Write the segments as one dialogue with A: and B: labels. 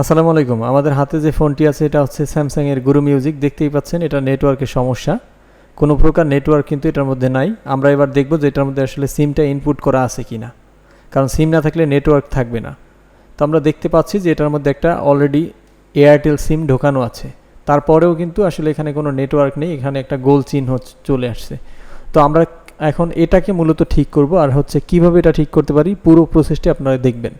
A: আসসালামু আলাইকুম। আমাদের হাতে যে ফোনটি আছে, এটা হচ্ছে স্যামসাংয়ের গুরু মিউজিক দেখতেই পাচ্ছেন, এটা নেটওয়ার্কের সমস্যা। কোনো প্রকার নেটওয়ার্ক কিন্তু এটার মধ্যে নাই। আমরা এবার দেখব যে এটার মধ্যে আসলে সিমটা ইনপুট করা আছে কি না কারণ সিম না থাকলে নেটওয়ার্ক থাকবে না। তো আমরা দেখতে পাচ্ছি যে এটার মধ্যে একটা অলরেডি এয়ারটেল সিম ঢোকানো আছে। তারপরেও কিন্তু আসলে এখানে কোনো নেটওয়ার্ক নেই, এখানে একটা গোল চিহ্ন চলে আসছে। তো আমরা এখন এটাকে মূলত ঠিক করব, আর হচ্ছে কীভাবে এটা ঠিক করতে পারি, পুরো প্রসেসটি আপনারা দেখবেন।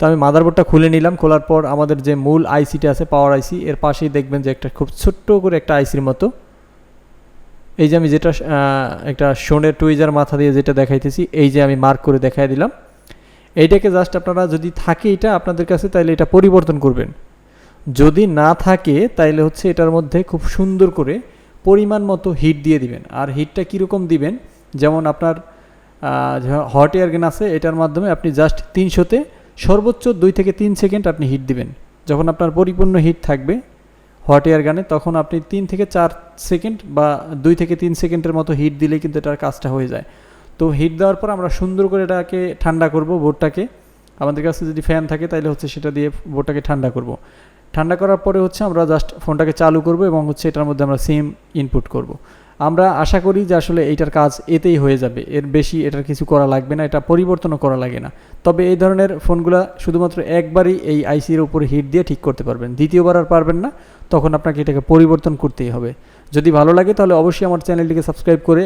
A: তো আমি মাদারবোর্ডটা খুলে নিলাম। খোলার পর আমাদের যে মূল আইসিটা আছে পাওয়ার আইসি এর পাশেই দেখবেন যে একটা খুব ছোট্ট করে একটা আইসির মতো। এই যে আমি যেটা একটা শোনের টুইজার মাথা দিয়ে যেটা দেখাইতেছি, এই যে আমি মার্ক করে দেখাই দিলাম। এইটাকে জাস্ট আপনারা যদি থাকে এটা আপনাদের কাছে তাহলে এটা পরিবর্তন করবেন। যদি না থাকে, তাইলে হচ্ছে এটার মধ্যে খুব সুন্দর করে পরিমাণ মতো হিট দিয়ে দিবেন। আর হিটটা কীরকম দিবেন? যেমন আপনার হট এয়ার গান আছে, এটার মাধ্যমে আপনি জাস্ট তিনশোতে সর্বোচ্চ দুই থেকে তিন সেকেন্ড আপনি হিট দিবেন। যখন আপনার পরিপূর্ণ হিট থাকবে হট এয়ার গানে, তখন আপনি তিন থেকে চার সেকেন্ড বা দুই থেকে তিন সেকেন্ডের মতো হিট দিলে কিন্তু এটার কাজটা হয়ে যায়। তো হিট দেওয়ার পর আমরা সুন্দর করে এটাকে ঠান্ডা করব বোর্ডটাকে। আমাদের কাছে যদি ফ্যান থাকে তাহলে হচ্ছে সেটা দিয়ে বোর্ডটাকে ঠান্ডা করব। ঠান্ডা করার পরে হচ্ছে আমরা জাস্ট ফোনটাকে চালু করব এবং হচ্ছে এটার মধ্যে আমরা সিম ইনপুট করব। আমরা আশা করি যে আসলে এইটার কাজ এতেই হয়ে যাবে। এর বেশি এটার কিছু করা লাগবে না, এটা পরিবর্তনও করা লাগে না। তবে এই ধরনের ফোনগুলা শুধুমাত্র একবারই এই আইসির উপরে হিট দিয়ে ঠিক করতে পারবেন। দ্বিতীয়বার আর পারবেন না, তখন আপনাকে এটাকে পরিবর্তন করতেই হবে। যদি ভালো লাগে তাহলে অবশ্যই আমার চ্যানেলটিকে সাবস্ক্রাইব করে